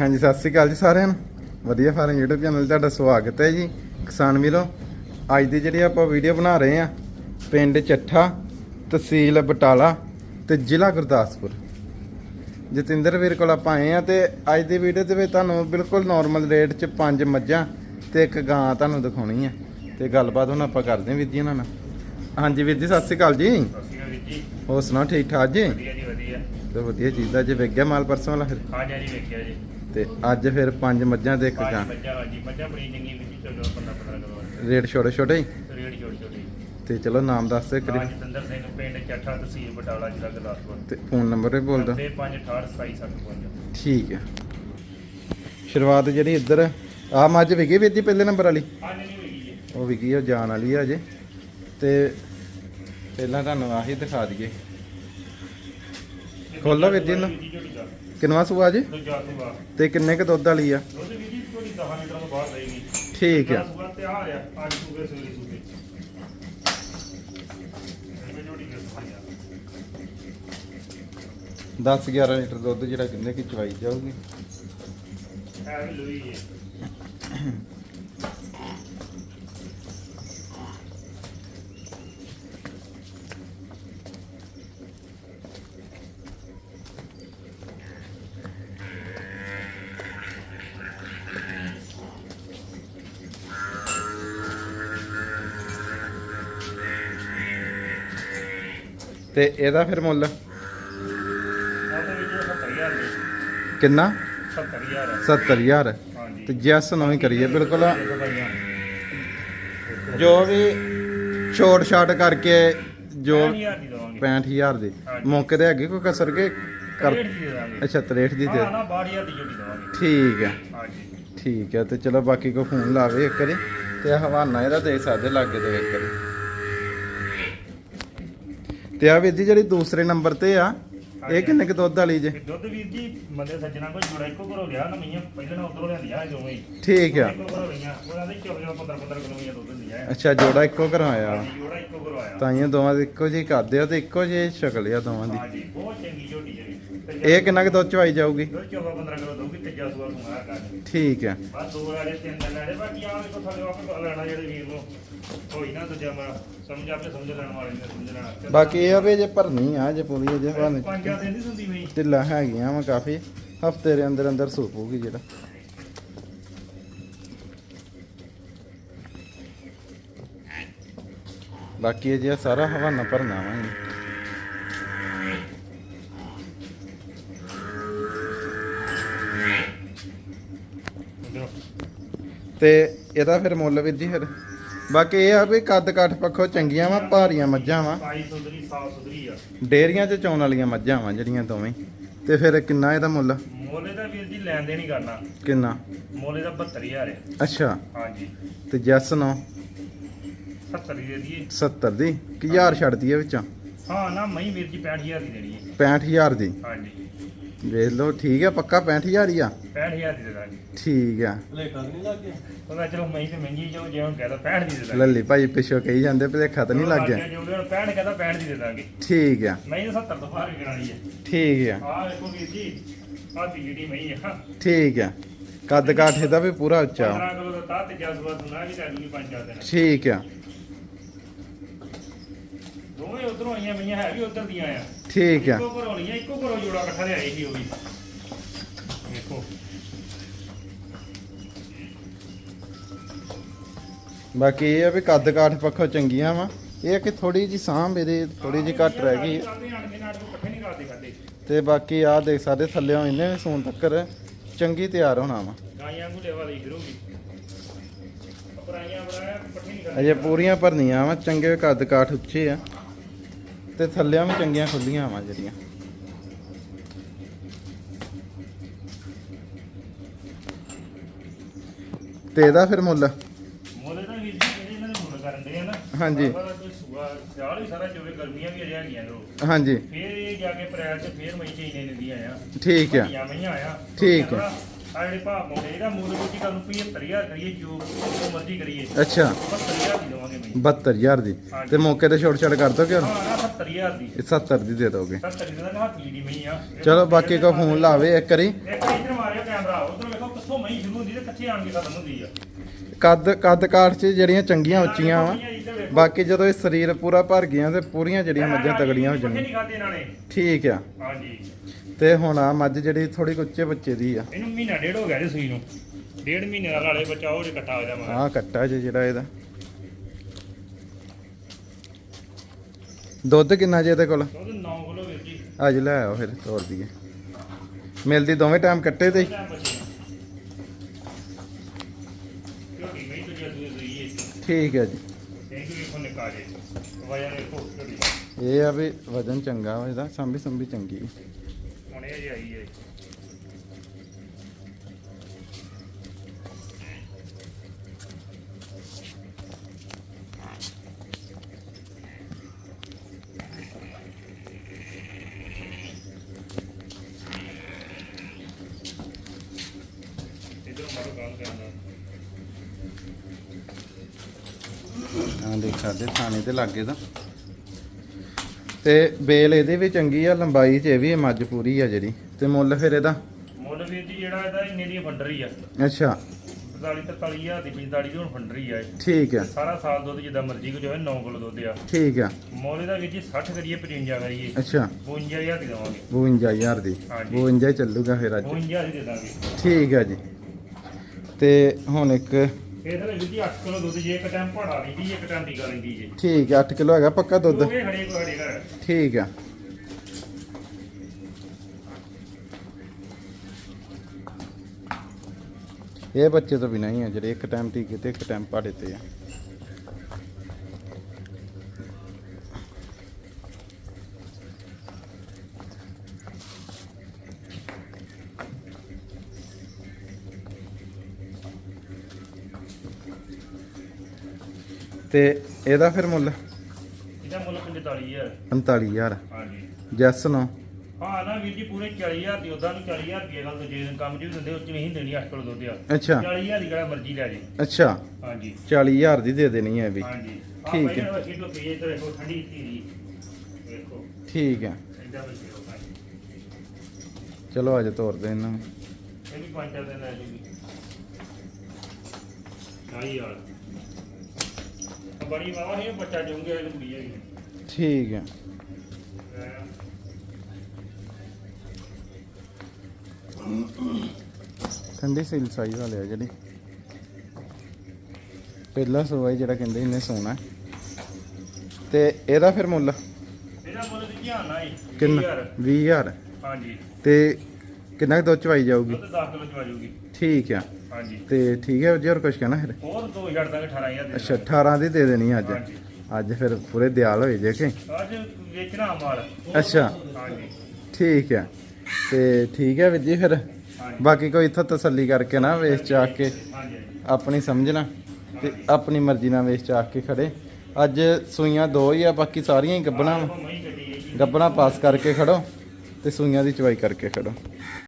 ਹਾਂਜੀ ਸਤਿ ਸ੍ਰੀ ਅਕਾਲ ਜੀ ਸਾਰਿਆਂ ਨੂੰ। ਵਧੀਆ ਫਾਰਮ YouTube ਚੈਨਲ ਤੁਹਾਡਾ ਸਵਾਗਤ ਹੈ ਜੀ ਕਿਸਾਨ ਵੀਰੋ। ਅੱਜ ਦੀ ਜਿਹੜੀ ਆਪਾਂ ਵੀਡੀਓ ਬਣਾ ਰਹੇ ਆ ਪਿੰਡ ਚੱਠਾ ਤਹਿਸੀਲ ਬਟਾਲਾ ਤੇ ਜ਼ਿਲ੍ਹਾ ਗੁਰਦਾਸਪੁਰ। ਜਤਿੰਦਰ ਵੀਰ ਕੋਲ ਆਪਾਂ ਆਏ ਆ ਤੇ ਅੱਜ ਦੀ ਵੀਡੀਓ ਦੇ ਵਿੱਚ ਤੁਹਾਨੂੰ ਬਿਲਕੁਲ ਨਾਰਮਲ ਰੇਟ 'ਚ ਪੰਜ ਮੱਝਾਂ ਤੇ ਇੱਕ ਗਾਂ ਤੁਹਾਨੂੰ ਦਿਖਾਉਣੀ ਆ ਤੇ ਗੱਲਬਾਤ ਹੁਣ ਆਪਾਂ ਕਰਦੇ ਹਾਂ ਵੀਰ ਜੀ ਉਹਨਾਂ ਨਾਲ। ਹਾਂਜੀ ਵੀਰ ਜੀ ਸਤਿ ਸ੍ਰੀ ਅਕਾਲ ਜੀ। ਸਤਿ ਸ਼੍ਰੀ ਅਕਾਲ ਵੀਰ ਜੀ। ਹੋਰ ਸੁਣਾਓ ਠੀਕ ਠਾਕ ਜੀ? ਵਧੀਆ ਜੀ ਵਧੀਆ। ਤੇ ਵਧੀਆ ਚੀਜ਼ ਦਾ ਜੇ ਗਿਆ ਮਾਲ ਪਰਸੋਂ ਵਾਲਾ ਫਿਰ? ਹਾਂ ਜੀ ਵੇਖਿਆ ਜੀ। ਤੇ ਅੱਜ ਫਿਰ ਪੰਜ ਮੱਝਾਂ ਤੇ ਇੱਕ ਗਾਂ। ਮੱਝਾਂ ਹਾਂ ਜੀ। ਮੱਝਾਂ ਬੜੀ ਚੰਗੀ ਜੀ ਚਲੋ 15 15 ਕਿਲੋ ਰੇਟ ਛੋਟੇ ਛੋਟੇ ਹੀ? ਰੇਡ ਛੋਟੀ ਛੋਟੀ ਤੇ ਚਲੋ ਨਾਮ ਦੱਸ ਦੇ ਹਾਂ ਕਰੀਬ ਜਤਿੰਦਰ ਸਿੰਘ ਪਿੰਡ ਚੱਠਾ ਤਹਿਸੀਲ ਬਟਾਲਾ ਜ਼ਿਲ੍ਹਾ ਗੁਰਦਾਸਪੁਰ। ਤੇ ਫੋਨ ਨੰਬਰ ਵੀ ਬੋਲ ਦੋ 9568277755 ਠੀਕ ਹੈ ਸ਼ੁਰੂਆਤ ਜਿਹੜੀ ਇੱਧਰ ਆ ਮੱਝ ਵਿਕੀ ਵੀਰ ਜੀ ਪਹਿਲੇ ਨੰਬਰ ਵਾਲੀ? ਹਾਂ ਜੀ ਨਹੀਂ ਹੋਈ ਜੀ। ਉਹ ਵਿਕੀ ਉਹ ਜਾਣ ਵਾਲੀ ਆ ਅਜੇ ਤੇ ਪਹਿਲਾਂ ਤੁਹਾਨੂੰ ਆਹੀ ਦਿਖਾ ਦਈਏ। ਖੋਲੋ ਵੀਰ ਜੀ ਇਹਨੂੰ। ਕਿੰਨਵਾ ਸੂਆ ਜੀ? ਦੂਜਾ ਸੂਆ। ਤੇ ਕਿੰਨੇ ਕ ਦੁੱਧ ਵਾਲੀ ਆ? ਦੁੱਧ ਵੀਰ ਜੀ ਥੋੜੀ 10 ਲੀਟਰ ਤੋਂ ਬਾਹਰ ਰਹੇਗੀ ਠੀਕ ਆ। ਸੂਆ ਤੇ ਆ ਰਿਹਾ ਅੱਜ ਸੂਗੇ ਸਵੇਰੇ ਸੂਗੇ ਇਹ ਝੋਟੀ ਦੇ ਸੂਆ 10 11 ਲੀਟਰ ਦੁੱਧ ਜਿਹੜਾ ਕਿੰਨੇ ਕੀ ਚਵਾਈ ਜਾਊਗੀ? ਹੈ ਵੀ ਲੋਈ ਹੈ ਤੇ ਇਹਦਾ ਫਿਰ ਮੁੱਲ? ਆ ਤਾਂ ਵੀਰ ਜੀ 70000 ਦੇ ਕਿੰਨਾ? 70000 70000 ਹਾਂਜੀ। ਤੇ ਜੈਸ ਨਵੀਂ ਕਰੀਏ ਬਿਲਕੁਲ। ਦੇਖੋ ਜੋ ਵੀ ਛੋਟ ਛਾਟ ਕਰਕੇ ਜੋ 60000 ਦੀ ਦਵਾਂਗੇ। 65000 ਦੀ। ਮੌਕੇ ਤੇ ਹੈਗੀ ਕੋਈ ਕਸਰ ਕੇ? ਕਰ ਦੀ ਦੇ ਅੱਛਾ 63 ਦੀ ਦੇ। ਹਾਂ ਨਾ 62000 ਦੀ ਜੋੜੀ ਦਵਾਂਗੇ। ਠੀਕ ਹੈ। ਹਾਂਜੀ। ਠੀਕ ਹੈ ਤੇ ਚਲੋ ਬਾਕੀ ਕੋ ਫੋਨ ਲਾਵੇ ਇੱਕ ਵਾਰੀ ਤੇ ਹਵਾਨਾ ਇਹਦਾ ਦੇ ਸਕਦੇ ਲੱਗੇ ਤੇ ਇੱਕ ਵਾਰੀ। ਤੇ ਆ ਵੀਰ ਜੀ ਜਿਹੜੀ ਦੂਸਰੇ ਨੰਬਰ ਤੇ ਆ ਇਹ ਕਿੰਨੇ ਕੁ ਦੁੱਧ ਵਾਲੀ ਜੇ? ਤੇ ਦੁੱਧ ਵੀਰ ਜੀ ਬੰਦੇ ਸੱਜਣਾ ਕੋਈ ਜੋੜਾ ਇੱਕੋ ਘਰੋਂ ਲਿਆ ਨਾ ਮਈਆਂ ਪਹਿਲਾਂ ਨਾ ਉਧਰੋਂ ਲਿਆਂਦੀਆਂ ਦੋਵੇਂ ਹੀ। ਠੀਕ ਆ। ਇੱਕੋ ਘਰੋਂ ਲਈਆਂ ਉਹਨਾਂ ਦੇ ਚੋਰ 15 15 ਕਿਲੋ ਮਈਆਂ ਦੁੱਧ ਦਿੰਦੀਆਂ ਅੱਛਾ ਜੋੜਾ ਇੱਕੋ ਜੋੜਾ ਘਰੋਂ ਆਇਆ। ਤਾਈਆਂ ਦੋਵਾਂ ਦੇ ਇੱਕੋ ਜਿਹੀ ਕਰਦੇ ਆ ਤੇ ਇੱਕੋ ਜਿਹੀ ਸ਼ਕਲ ਆ ਦੋਵਾਂ ਦੀ। ਹਾਂਜੀ ਬਹੁਤ ਚੰਗੀ ਝੋਟੀ ਜਿਹੜੀ ਤੇ ਇਹ ਕਿੰਨਾ ਕੁ ਦੁੱਧ ਚਵਾਈ ਜਾਊਗੀ? ਦੁੱਧ 14 15 ਕਿਲੋ ਦਊਗੀ ਤੀਜਾ ਸੂਆ ਨੂੰ ਆ ਕਰ। ਠੀਕ ਹੈ ਬਸ ਦੋ ਵਾਲੇ ਤਿੰਨ ਦਿਨ ਲੈਣੇ ਬਾਕੀ ਆਹ ਦੇਖੋ ਥੱਲੇ ਆਪੇ ਲੈਣਾ ਜਿਹੜੇ ਵੀਰ ਨੂੰ। ਹੋਈ ਨਾ ਦੂਜਾ ਮੈਂ ਸਮਝ ਆਪੇ ਸਮਝ ਲੈਣ ਵਾਲੇ ਨੇ ਸਮਝ ਲੈਣਾ ਬਾਕੀ ਇਹ ਆ ਵੀ ਜੇ ਭਰਨੀ ਆ ਜੇ ਪੂਰੀ ਜੇ ਹਵਾਨੇ ਪੰਜਾਂ ਦਿਨ ਦੀ ਹੁੰਦੀ ਮਈ ਢਿੱਲਾ ਹੈਗੀਆਂ ਵਾ ਕਾਫੀ। ਹਫ਼ਤੇ ਦੇ ਅੰਦਰ ਅੰਦਰ ਸੂਪੂਗੀ ਜਿਹੜਾ। ਬਾਕੀ ਇਹ ਜਿਹਾ ਸਾਰਾ ਹਵਾਨਾ ਭਰਨਾ ਵਾ ਇਹਨੇ। ਤੇ ਇਹਦਾ ਫਿਰ ਮੁੱਲ ਵੀਰ ਜੀ ਫਿਰ? ਬਾਕੀ ਇਹ ਆ ਵੀ ਕੱਦ ਕਾਠ ਪੱਖੋਂ ਚੰਗੀਆਂ ਵਾ ਭਾਰੀਆਂ ਮੱਝਾਂ ਵਾ। ਸਾਈ ਸੁਧਰੀ ਸਾਫ਼ ਸੁਧਰੀ ਆ। ਡੇਰੀਆਂ 'ਚ ਚੌਣ ਵਾਲੀਆਂ ਮੱਝਾਂ ਵਾ ਜਿਹੜੀਆਂ ਦੋਵੇਂ। ਤੇ ਫਿਰ ਕਿੰਨਾ ਇਹਦਾ ਮੁੱਲ? ਮੋਲੇ ਦਾ ਵੀਰ ਜੀ ਲੈਣ ਦੇ ਨਹੀਂ ਕਰਨਾ। ਕਿੰਨਾ? ਮੋਲੇ ਦਾ 72000 ਹੈ। ਅੱਛਾ। ਹਾਂਜੀ। ਤੇ ਜੈਸ ਨੋ? 70 ਦੀ ਦੇ ਦਈਏ। 70 ਦੀ? ਕਿ ਹਜ਼ਾਰ ਛੱਡਦੀ ਹੈ ਵਿੱਚੋਂ? ਹਾਂ ਨਾ ਮਈ ਵੀਰ ਜੀ 65000 ਦੀ ਦੇਣੀ ਹੈ। 65000 ਦੀ? ਹਾਂਜੀ। ਵੇਖ ਲਓ ਠੀਕ ਹੈ ਪੱਕਾ 65000 ਹੀ ਆ। 65000 ਦੀ ਦੇ ਦਾਂਗੇ ਠੀਕ ਆ। ਉਹਦਾ ਚਲੋ ਮਈ ਤੇ ਮਹਿੰਗੀ ਜਾਓ ਜੇ ਹੁਣ ਕਹਦਾ 65 ਦੀ ਦੇ ਦਾਂਗੇ ਲੱਲੀ ਭਾਈ ਪਿੱਛੋਂ ਕਹੀ ਜਾਂਦੇ ਭਲੇਖਾ ਤਾਂ ਨਹੀਂ ਲੱਗ ਗਿਆ। ਜੋ ਵੀ ਹੁਣ 65 ਕਹਦਾ 65 ਦੀ ਦੇ ਦਾਂਗੇ। ਠੀਕ ਆ। ਤਾਂ 70 ਤੋਂ ਬਾਹਰ ਵੀ ਕਰਾਣੀ ਹੈ ਠੀਕ ਆ। ਆਹ ਦੇਖੋ ਵੀਰ ਜੀ ਦੀ ਜਿਹੜੀ ਆ। ਠੀਕ ਆ। ਕੱਦ ਕਾਠ ਇਹਦਾ ਵੀ ਪੂਰਾ ਉੱਚਾ। ਵਾ। 15 ਕਿਲੋ ਦਾ ਤਾਂ ਤੇ ਜਸਵਾ ਸੁਣਾ ਵੀ ਚੱਲੂਗੀ ਪੰਜ ਚਾਰ ਦਿਨ ਠੀਕ ਆ। ਦੋਵੇਂ ਉਧਰੋਂ ਆਈਆਂ ਮਈਆਂ ਹੈ ਵੀ ਉਧਰ ਦੀਆਂ ਆ। ਠੀਕ ਆ। ਇੱਕੋ ਘਰੋਂ ਲਈਆਂ ਇੱਕੋ ਘਰੋਂ ਜੋੜਾ ਇਕੱਠਾ ਲਿਆਏ ਸੀ ਉਹ ਵੀ। ਦੇਖੋ। ਬਾਕੀ ਇਹ ਆ ਵੀ ਕੱਦ ਕਾਠ ਪੱਖੋਂ ਚੰਗੀਆਂ ਵਾ। ਇਹ ਆ ਕਿ ਥੋੜੀ ਜੀ ਸਾਂਭ ਇਹਦੇ ਥੋੜੀ ਜੀ ਘੱਟ ਰਹਿ ਗਈ। ਨਹੀਂ ਤੇ ਬਾਕੀ ਆ ਦੇਖ ਸਕਦੇ ਥੱਲੇ ਇਹਨੇ ਸੂਨ ਤੱਕਰ ਚੰਗੀ ਤਿਆਰ ਹੋਣਾ ਵਾ। ਗਾਈਆਂ ਗੁਲੇ ਵਾਲੀ ਫਿਰੂਗੀ ਪਰਾਈਆਂ ਬੜਾ ਇਕੱਠੇ ਨਹੀਂ ਕਰਦੇ। ਅਜੇ ਪੂਰੀਆਂ ਭਰਨੀਆਂ ਵਾ ਚੰਗੇ ਕੱਦ ਕਾਠ ਉੱਚੇ ਆ। ਤੇ ਥੱਲਿਆਂ ਵੀ ਚੰਗੀਆਂ ਖੁੱਲੀਆਂ ਵਾ ਜਿਹੜੀਆਂ। ਤੇ ਇਹਦਾ ਫਿਰ ਮੁੱਲ? ਮੋਲੇ ਤਾਂ ਵੀਰ ਜੀ ਜਿਹੜੇ ਇਹਨਾਂ ਦੇ ਮੁੱਲ ਕਰਨ ਦੇ ਆ ਨਾ। ਹਾਂਜੀ। ਬਾਬਾ ਕੋਈ ਸੂਆ ਸਿਆਲ ਵੀ ਸਾਰਾ ਗਰਮੀਆਂ ਵੀ ਅਜੇ ਹੈਗੀਆਂ ਲੋ ਹਾਂਜੀ। ਫੇਰ ਇਹ ਜਾ ਕੇ ਅਪ੍ਰੈਲ ਚ ਫੇਰ ਮਈ ਚ ਆ ਠੀਕ ਆ। ਮਈਆਂ ਮਈਆਂ ਆ ਠੀਕ ਆ। ਆ ਜਿਹੜੇ ਭਾਅ ਪਾਉਂਦੇ ਇਹਦਾ ਮੁੱਲ ਕੋਈ ਕਰਨ 75000 ਕਰੀਏ ਜੋ ਜੋ ਮਰਜ਼ੀ ਕਰੀਏ। ਅੱਛਾ। 75000 ਦੀ ਦਵਾਂਗੇ ਮਈ 72000 ਦੀ। ਤੇ ਮੌਕੇ ਤੇ ਛੋਟ ਛੜ ਕਰ ਦੋਗੇ ਹੁਣ? ਹਾਂ ਨਾ 70000 ਦੀ। ਇਹ 70 ਦੀ ਦੇ ਦੋਗੇ। 70 ਦੀ ਦਾ ਹੱਥ ਦੀ ਮਈ ਆ। ਚਲੋ ਬਾਕੀ ਕੋ ਫੋਨ ਲਾਵੇ ਇੱਕ ਵਾਰੀ। ਇੱਕ ਇੱਧਰ ਮਾਰਿਓ ਕੈਮਰਾ। ਉਹ ਇੱਥੇ ਆਣ ਕੇ ਖਤਮ ਹੁੰਦੀ ਆ। ਕੱਦ ਕੱਦ ਕਾਠ 'ਚ ਜਿਹੜੀਆਂ ਚੰਗੀਆਂ ਉੱਚੀਆਂ ਵਾ। ਵੇਖੋ। ਬਾਕੀ ਜਦੋਂ ਇਹ ਸਰੀਰ ਪੂਰਾ ਭਰ ਗਿਆ ਤੇ ਪੂਰੀਆਂ ਜਿਹੜੀਆਂ ਮੱਝਾਂ ਤਗੜੀਆਂ ਹੋ ਪੱਠੇ ਜਾਣੀਆਂ ਨਹੀਂ ਖਾਦੇ ਇਹਨਾਂ ਨੇ। ਠੀਕ ਆ। ਹਾਂਜੀ। ਤੇ ਹੁਣ ਆ ਮੱਝ ਜਿਹੜੀ ਥੋੜੀ ਉੱਚੇ ਬੱਚੇ ਦੀ ਆ। ਇਹਨੂੰ ਮਹੀਨਾ ਡੇਢ ਹੋ ਗਿਆ ਜੀ ਸੂਈ ਨੂੰ। ਡੇਢ ਮਹੀਨੇ ਦਾ ਲਾਲੇ ਬੱਚਾ ਉਹ ਜੇ ਕੱਟਾ ਹੋ ਜਾ ਮਗਰ। ਆਹ ਕੱਟਾ ਜੇ ਜਿਹੜਾ ਇਹਦਾ। ਦੁੱਧ ਕਿੰਨਾ ਜੇ ਇਹਦੇ ਕੋਲ? ਦੁੱਧ 9 ਕਿਲੋ ਵੀਰ ਜੀ। ਅੱਜ ਲੈ ਆਓ ਫਿਰ ਤੋੜ ਦਈਏ। ਮਿਲਦੀ ਦੋਵੇਂ ਟਾਈਮ ਕੱਟੇ ਤੇ ਠੀਕ ਹੈ ਜੀ। ਇਹ ਆ ਵੀ ਵਜਨ ਚੰਗਾ ਵਾ ਇਹਦਾ ਸੰਭੀ ਸੰਭੀ ਚੰਗੀ। ਹੁਣ ਇਹ ਆਈ ਹੈ ਆ ਦੇਖ ਸਾਡੇ ਥਾਣੇ ਤੇ ਲੱਗੇ ਤਾਂ। ਤੇ ਬੇਲ ਇਹਦੇ ਵੀ ਚੰਗੀ ਆ ਲੰਬਾਈ 'ਚ ਇਹ ਵੀ ਮੱਝ ਪੂਰੀ ਆ ਜਿਹੜੀ। ਤੇ ਮੁੱਲ ਫਿਰ ਇਹਦਾ? ਮੁੱਲ ਵੀਰ ਜੀ ਜਿਹੜਾ ਇਹਦਾ ਇੰਨੇ ਦੀ ਫੰਡਰੀ ਆ। ਅੱਛਾ। 45 43 ਹਜ਼ਾਰ ਦੀ 45 ਦੀ ਹੁਣ ਫੰਡਰੀ ਆ ਇਹ। ਠੀਕ ਆ। ਸਾਰਾ ਸਾਲ ਦੁੱਧ ਜਿੱਦਾਂ ਮਰਜ਼ੀ ਕੋ ਜੋ ਹੈ 9 ਕਿਲੋ ਦੁੱਧ ਆ। ਠੀਕ ਆ। ਮੁੱਲ ਇਹਦਾ ਵੀਰ ਜੀ 60 ਕਰੀਏ 55 ਕਰੀਏ। ਅੱਛਾ। 52000 ਦੀ ਦੇਵਾਂਗੇ। 52000 ਦੀ। ਹਾਂਜੀ। 52 ਹੀ ਚੱਲੂਗਾ ਫਿਰ ਅੱਜ। 52000 ਦੀ ਦੇ ਦਾਂਗੇ। ਠੀਕ ਆ ਜੀ। ਤੇ ਹੁਣ ਇੱਕ ਇਹ ਥਲੇ ਵੀਰ ਜੀ 8 ਕਿਲੋ ਦੁੱਧ ਜੇ ਇੱਕ ਟਾਈਮ ਭਾੜਾ ਲੈਂਦੀ ਜੇ ਇੱਕ ਟਾਈਮ ਟੀਕਾ ਲੈਂਦੀ ਜੇ। ਠੀਕ ਆ 8 ਕਿਲੋ ਹੈਗਾ ਪੱਕਾ ਦੁੱਧ। ਕੋ ਘਰ। ਠੀਕ ਆ। ਇਹ ਬੱਚੇ ਤੋਂ ਬਿਨਾਂ ਹੀ ਆ ਜਿਹੜੇ ਇੱਕ ਟਾਈਮ ਟੀਕੇ ਤੇ ਇੱਕ ਟਾਈਮ ਪਾੜੇ ਤੇ ਆ। ਤੇ ਇਹਦਾ ਫਿਰ ਮੁੱਲ? ਇਹਦਾ ਮੁੱਲ 45000 45000 ਹਾਂਜੀ। ਜੈਸ ਨੋ ਹਾਂ ਨਾ ਵੀਰ ਜੀ ਪੂਰੇ 40000 ਦੀ ਉਦਾਂ ਨੂੰ 40000 ਰੁਪਏ ਗੱਲ ਦੂਜੇ ਦਿਨ ਕੰਮ ਵੀ ਦਿੰਦੇ ਉਹ 'ਚ ਨਹੀਂ ਦੇਣੀ 8 ਕਿਲੋ ਦੁੱਧ ਆ। ਅੱਛਾ। 40000 ਦੀ ਕਿਹੜਾ ਮਰਜ਼ੀ ਲੈ ਜੇ। ਅੱਛਾ। ਹਾਂਜੀ। 40000 ਦੀ ਦੇ ਦੇਣੀ ਹੈ ਵੀ। ਹਾਂਜੀ। ਠੀਕ ਹੈ। ਠੀਕ ਹੈ। ਚਲੋ ਅੱਜ ਤੋਰਦੇ ਇਹਨਾਂ ਨੂੰ। ਇਹ ਵੀ ਪੰਜ ਚਾਰ ਦਿਨ ਲੈ ਯਾਰ ਆ ਬੜੀ ਵਾਵਾ ਹੈ ਬੱਚਾ ਜੂਗੇ ਇਹਨੂੰ ਕੁੜੀ ਹੈਗੀ ਠੀਕ ਹੈ। ਠੰਡੀ ਸੀਲ ਸਾਈਜ਼ ਵਾਲੇ ਆ ਜਿਹੜੀ। ਪਹਿਲਾ ਸੋਆ ਹੀ ਜਿਹੜਾ ਕਹਿੰਦੇ ਇਹਨੇ ਸੋਨਾ ਤੇ ਇਹਦਾ ਫਿਰ ਮੁੱਲ? ਇਹਦਾ ਮੁੱਲ ਦੀ ਧਿਆਨ ਨਾਲ ਕਿੰਨਾ? 20000 ਹਾਂਜੀ। ਤੇ ਕਿੰਨਾ ਕੁ ਦੁੱਧ ਚਵਾਈ ਜਾਊਗੀ? ਦੁੱਧ 10 ਕਿਲੋ ਚ ਆ ਜਾਊਗੀ। ਠੀਕ ਆ। ਹਾਂਜੀ। ਤੇ ਠੀਕ ਹੈ ਜੀ ਹੋਰ ਕੁਝ ਕਹਿਣਾ ਫਿਰ? ਹੋਰ ਦੋ ਛੱਡ ਦਾਂਗੇ 18000 ਦੇ ਅੱਛਾ 18 ਦੀ ਦੇ ਦੇਣੀ ਅੱਜ। ਹਾਂਜੀ। ਅੱਜ ਫਿਰ ਪੂਰੇ ਦਿਆਲ ਹੋਏ ਜੇ ਕਿ? ਅੱਜ ਵੇਚਣਾ ਮਾਲ। ਅੱਛਾ। ਹਾਂਜੀ। ਠੀਕ ਹੈ ਤੇ ਠੀਕ ਹੈ ਵੀਰ ਜੀ ਫਿਰ। ਹਾਂਜੀ। ਬਾਕੀ ਕੋਈ ਇੱਥੋਂ ਤਸੱਲੀ ਕਰਕੇ ਨਾ ਵੇਚ ਚਾਕ ਕੇ। ਹਾਂਜੀ। ਆਪਣੀ ਸਮਝਣਾ ਤੇ ਆਪਣੀ ਮਰਜ਼ੀ ਨਾਲ ਵੇਚ ਚਾਕ ਕੇ ਖੜੇ। ਅੱਜ ਸੂਈਆਂ ਦੋ ਹੀ ਆ ਬਾਕੀ ਸਾਰੀਆਂ ਹੀ ਗੱਬਣਾ। ਗੱਡੀ ਹੈ ਜੀ। ਗੱਬਣਾ ਪਾਸ ਕਰਕੇ ਖੜੋ ਤੇ ਸੂਈਆਂ ਦੀ ਚਵਾਈ ਕਰਕੇ ਖੜੋ।